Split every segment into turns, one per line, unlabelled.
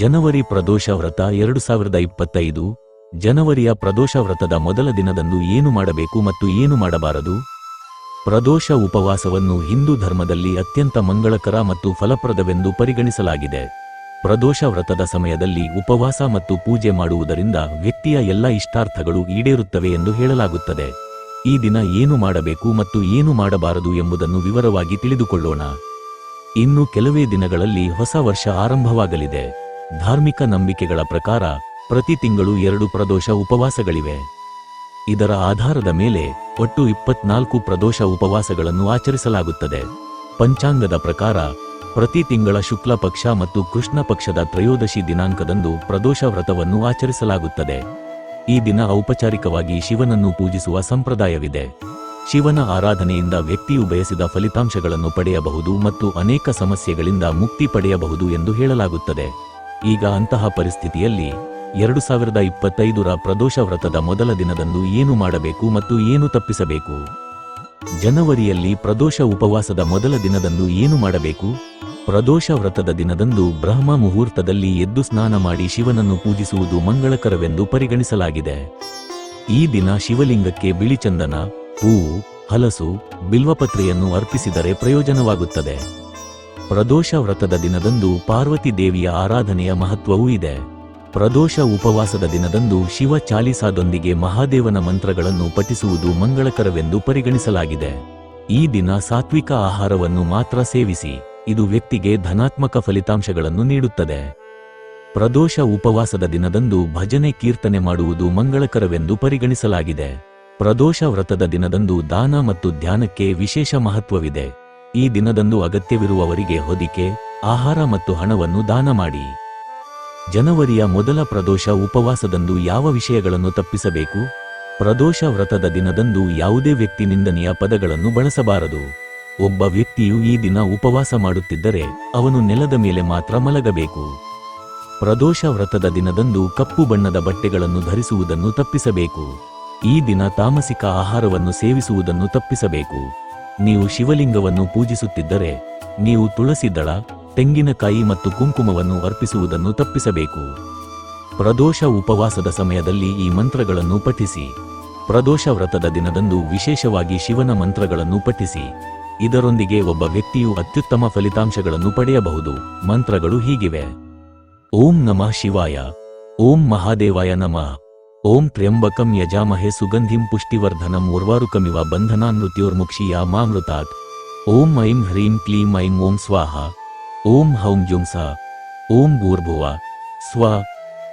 ಜನವರಿ ಪ್ರದೋಷ ವ್ರತ ಎರಡು ಸಾವಿರದ ಇಪ್ಪತ್ತೈದು. ಜನವರಿಯ ಪ್ರದೋಷ ವ್ರತದ ಮೊದಲ ದಿನದಂದು ಏನು ಮಾಡಬೇಕು ಮತ್ತು ಏನು ಮಾಡಬಾರದು? ಪ್ರದೋಷ ಉಪವಾಸವನ್ನು ಹಿಂದೂ ಧರ್ಮದಲ್ಲಿ ಅತ್ಯಂತ ಮಂಗಳಕರ ಮತ್ತು ಫಲಪ್ರದವೆಂದು ಪರಿಗಣಿಸಲಾಗಿದೆ. ಪ್ರದೋಷ ವ್ರತದ ಸಮಯದಲ್ಲಿ ಉಪವಾಸ ಮತ್ತು ಪೂಜೆ ಮಾಡುವುದರಿಂದ ವ್ಯಕ್ತಿಯ ಎಲ್ಲ ಇಷ್ಟಾರ್ಥಗಳು ಈಡೇರುತ್ತವೆ ಎಂದು ಹೇಳಲಾಗುತ್ತದೆ. ಈ ದಿನ ಏನು ಮಾಡಬೇಕು ಮತ್ತು ಏನು ಮಾಡಬಾರದು ಎಂಬುದನ್ನು ವಿವರವಾಗಿ ತಿಳಿದುಕೊಳ್ಳೋಣ. ಇನ್ನು ಕೆಲವೇ ದಿನಗಳಲ್ಲಿ ಹೊಸ ವರ್ಷ ಆರಂಭವಾಗಲಿದೆ. ಧಾರ್ಮಿಕ ನಂಬಿಕೆಗಳ ಪ್ರಕಾರ ಪ್ರತಿ ತಿಂಗಳು ಎರಡು ಪ್ರದೋಷ ಉಪವಾಸಗಳಿವೆ. ಇದರ ಆಧಾರದ ಮೇಲೆ ಒಟ್ಟು ಇಪ್ಪತ್ನಾಲ್ಕು ಪ್ರದೋಷ ಉಪವಾಸಗಳನ್ನು ಆಚರಿಸಲಾಗುತ್ತದೆ. ಪಂಚಾಂಗದ ಪ್ರಕಾರ ಪ್ರತಿ ತಿಂಗಳ ಶುಕ್ಲ ಪಕ್ಷ ಮತ್ತು ಕೃಷ್ಣ ಪಕ್ಷದ ತ್ರಯೋದಶಿ ದಿನಾಂಕದಂದು ಪ್ರದೋಷ ವ್ರತವನ್ನು ಆಚರಿಸಲಾಗುತ್ತದೆ. ಈ ದಿನ ಔಪಚಾರಿಕವಾಗಿ ಶಿವನನ್ನು ಪೂಜಿಸುವ ಸಂಪ್ರದಾಯವಿದೆ. ಶಿವನ ಆರಾಧನೆಯಿಂದ ವ್ಯಕ್ತಿಯು ಬಯಸಿದ ಫಲಿತಾಂಶಗಳನ್ನು ಪಡೆಯಬಹುದು ಮತ್ತು ಅನೇಕ ಸಮಸ್ಯೆಗಳಿಂದ ಮುಕ್ತಿ ಪಡೆಯಬಹುದು ಎಂದು ಹೇಳಲಾಗುತ್ತದೆ. ಈಗ ಅಂತಹ ಪರಿಸ್ಥಿತಿಯಲ್ಲಿ ಎರಡು ಸಾವಿರದ ಇಪ್ಪತ್ತೈದರ ಪ್ರದೋಷ ವ್ರತದ ಮೊದಲ ದಿನದಂದು ಏನು ಮಾಡಬೇಕು ಮತ್ತು ಏನು ತಪ್ಪಿಸಬೇಕು? ಜನವರಿಯಲ್ಲಿ ಪ್ರದೋಷ ಉಪವಾಸದ ಮೊದಲ ದಿನದಂದು ಏನು ಮಾಡಬೇಕು? ಪ್ರದೋಷ ವ್ರತದ ದಿನದಂದು ಬ್ರಹ್ಮ ಮುಹೂರ್ತದಲ್ಲಿ ಎದ್ದು ಸ್ನಾನ ಮಾಡಿ ಶಿವನನ್ನು ಪೂಜಿಸುವುದು ಮಂಗಳಕರವೆಂದು ಪರಿಗಣಿಸಲಾಗಿದೆ. ಈ ದಿನ ಶಿವಲಿಂಗಕ್ಕೆ ಬಿಳಿಚಂದನ, ಹೂವು, ಹಲಸು, ಬಿಲ್ವಪತ್ರೆಯನ್ನು ಅರ್ಪಿಸಿದರೆ ಪ್ರಯೋಜನವಾಗುತ್ತದೆ. ಪ್ರದೋಷ ವ್ರತದ ದಿನದಂದು ಪಾರ್ವತಿ ದೇವಿಯ ಆರಾಧನೆಯ ಮಹತ್ವವೂ ಇದೆ. ಪ್ರದೋಷ ಉಪವಾಸದ ದಿನದಂದು ಶಿವ ಚಾಲಿಸಾದೊಂದಿಗೆ ಮಹಾದೇವನ ಮಂತ್ರಗಳನ್ನು ಪಠಿಸುವುದು ಮಂಗಳಕರವೆಂದು ಪರಿಗಣಿಸಲಾಗಿದೆ. ಈ ದಿನ ಸಾತ್ವಿಕ ಆಹಾರವನ್ನು ಮಾತ್ರ ಸೇವಿಸಿ, ಇದು ವ್ಯಕ್ತಿಗೆ ಧನಾತ್ಮಕ ಫಲಿತಾಂಶಗಳನ್ನು ನೀಡುತ್ತದೆ. ಪ್ರದೋಷ ಉಪವಾಸದ ದಿನದಂದು ಭಜನೆ ಕೀರ್ತನೆ ಮಾಡುವುದು ಮಂಗಳಕರವೆಂದು ಪರಿಗಣಿಸಲಾಗಿದೆ. ಪ್ರದೋಷ ವ್ರತದ ದಿನದಂದು ದಾನ ಮತ್ತು ಧ್ಯಾನಕ್ಕೆ ವಿಶೇಷ ಮಹತ್ವವಿದೆ. ಈ ದಿನದಂದು ಅಗತ್ಯವಿರುವವರಿಗೆ ಹೊದಿಕೆ, ಆಹಾರ ಮತ್ತು ಹಣವನ್ನು ದಾನ ಮಾಡಿ. ಜನವರಿಯ ಮೊದಲ ಪ್ರದೋಷ ಉಪವಾಸದಂದು ಯಾವ ವಿಷಯಗಳನ್ನು ತಪ್ಪಿಸಬೇಕು? ಪ್ರದೋಷ ವ್ರತದ ದಿನದಂದು ಯಾವುದೇ ವ್ಯಕ್ತಿ ನಿಂದನೆಯ ಪದಗಳನ್ನು ಬಳಸಬಾರದು. ಒಬ್ಬ ವ್ಯಕ್ತಿಯು ಈ ದಿನ ಉಪವಾಸ ಮಾಡುತ್ತಿದ್ದರೆ ಅವನು ನೆಲದ ಮೇಲೆ ಮಾತ್ರ ಮಲಗಬೇಕು. ಪ್ರದೋಷ ವ್ರತದ ದಿನದಂದು ಕಪ್ಪು ಬಣ್ಣದ ಬಟ್ಟೆಗಳನ್ನು ಧರಿಸುವುದನ್ನು ತಪ್ಪಿಸಬೇಕು. ಈ ದಿನ ತಾಮಸಿಕ ಆಹಾರವನ್ನು ಸೇವಿಸುವುದನ್ನು ತಪ್ಪಿಸಬೇಕು. ನೀವು ಶಿವಲಿಂಗವನ್ನು ಪೂಜಿಸುತ್ತಿದ್ದರೆ ನೀವು ತುಳಸಿ ದಳ ತೆಂಗಿನಕಾಯಿ ಮತ್ತು ಕುಂಕುಮವನ್ನು ಅರ್ಪಿಸುವುದನ್ನು ತಪ್ಪಿಸಬೇಕು. ಪ್ರದೋಷ ಉಪವಾಸದ ಸಮಯದಲ್ಲಿ ಈ ಮಂತ್ರಗಳನ್ನು ಪಠಿಸಿ. ಪ್ರದೋಷ ವ್ರತದ ದಿನದಂದು ವಿಶೇಷವಾಗಿ ಶಿವನ ಮಂತ್ರಗಳನ್ನು ಪಠಿಸಿ. ಇದರೊಂದಿಗೆ ಒಬ್ಬ ವ್ಯಕ್ತಿಯು ಅತ್ಯುತ್ತಮ ಫಲಿತಾಂಶಗಳನ್ನು ಪಡೆಯಬಹುದು. ಮಂತ್ರಗಳು ಹೀಗಿವೆ. ಓಂ ನಮಃ ಶಿವಾಯ. ಓಂ ಮಹಾದೇವಾಯ ನಮಃ. ಓಂ ತ್ರ್ಯಂಬಕಂ ಯಜಾಮಹೆ ಸುಗಂಧಿಂ ಪುಷ್ಟಿವರ್ಧನಂ ಉರ್ವಾರುಕಮಿವ ಬಂಧನಾನ್ಮೃತ್ಯೋರ್ಮುಕ್ಷಿಯ ಮಾಮೃತಾತ್ ಓಂ ಐಂ ಹ್ರೀಂ ಕ್ಲೀಂ ಐಂ ಓಂ ಸ್ವಾಹ. ಓಂ ಹೌಂ ಜುಂಸ ಓಂ ಭೂರ್ಭುವ. ಸ್ವ.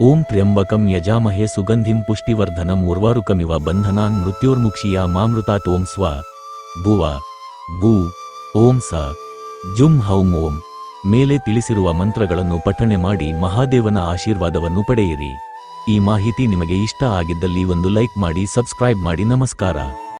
ಓಂ ತ್ರ್ಯಂಬಕಂ ಯಜಾಮಹೆ ಸುಗಂಧಿಂ ಪುಷ್ಟಿವರ್ಧನಂ ಉರ್ವಾರುಕಮಿವ ಬಂಧನಾನ್ ಮೃತ್ಯೋರ್ಮುಕ್ಷಿಯ ಮಾಮೃತಾತ್ ಓಂ ಸ್ವ. ಭುವ. ಭೂ. ಓಂ ಸ. ಜುಂ ಹೌಂ ಓಂ. ಮೇಲೆ ತಿಳಿಸಿರುವ ಮಂತ್ರಗಳನ್ನು ಪಠಣೆ ಮಾಡಿ ಮಹಾದೇವನ ಆಶೀರ್ವಾದವನ್ನು ಪಡೆಯಿರಿ. ಈ ಮಾಹಿತಿ ನಿಮಗೆ ಇಷ್ಟ ಆಗಿದ್ದಲ್ಲಿ ಒಂದು ಲೈಕ್ ಮಾಡಿ ಸಬ್ಸ್ಕ್ರೈಬ್ ಮಾಡಿ ನಮಸ್ಕಾರ.